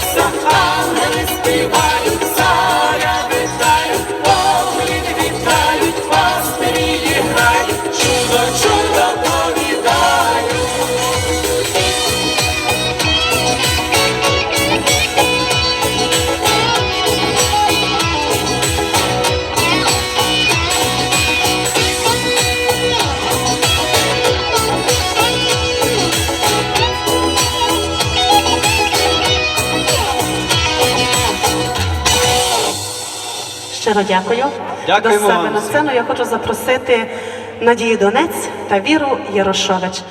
Somehow, let it be. Щиро дякую. Дякуємо До себе на сцену. Я хочу запросити Надію Донець та Віру Ярошович.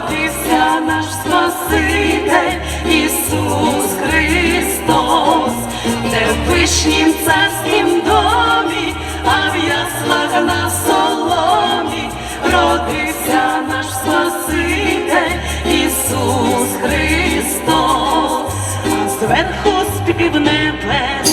народився наш Спаситель Ісус Христос, де в пишнім царськім домі, а в яслах на соломі, родився наш Спаситель Ісус Христос, зверху спів небес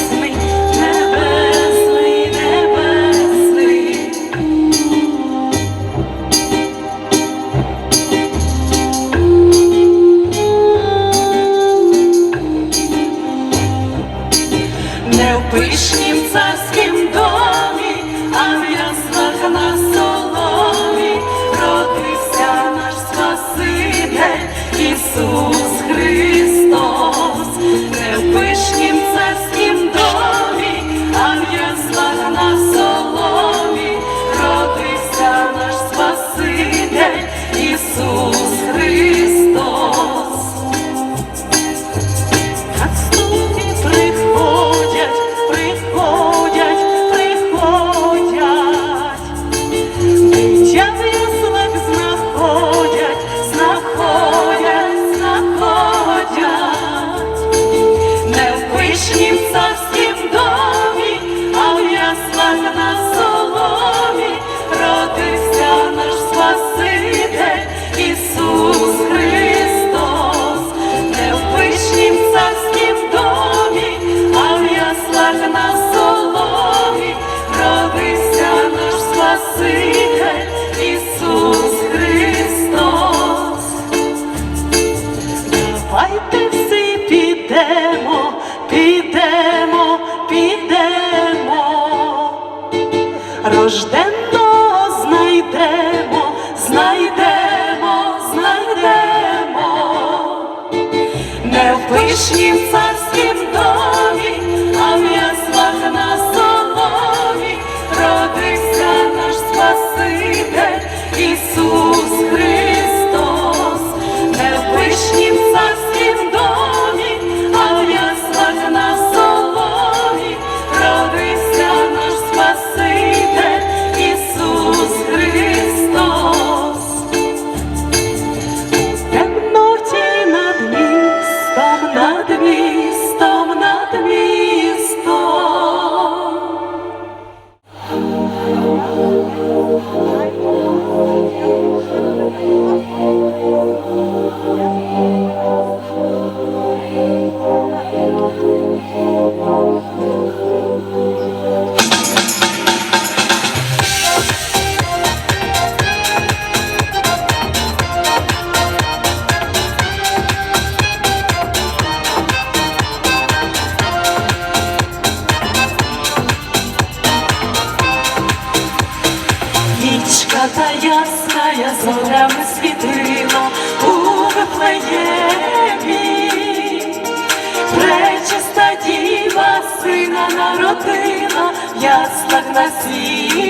never see.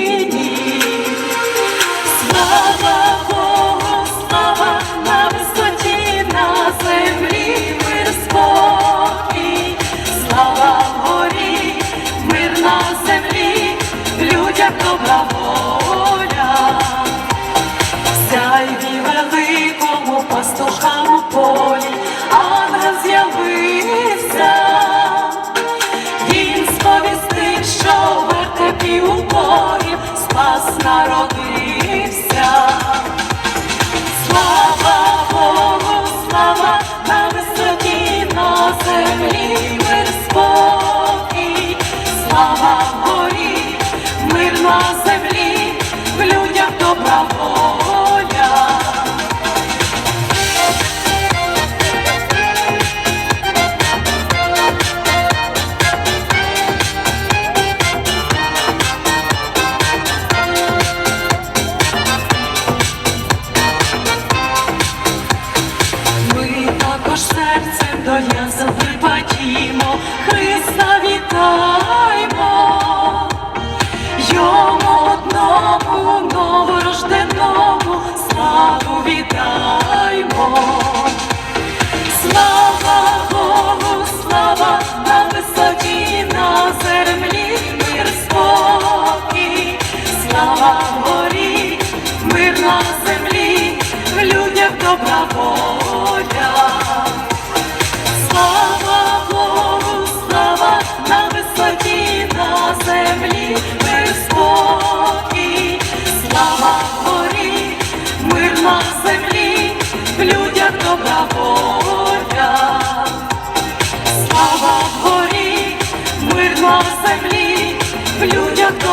і спас народився. Слава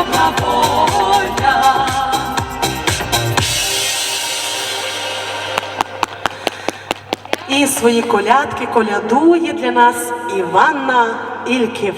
воля. І свої колядки колядує для нас Іванна Ільків.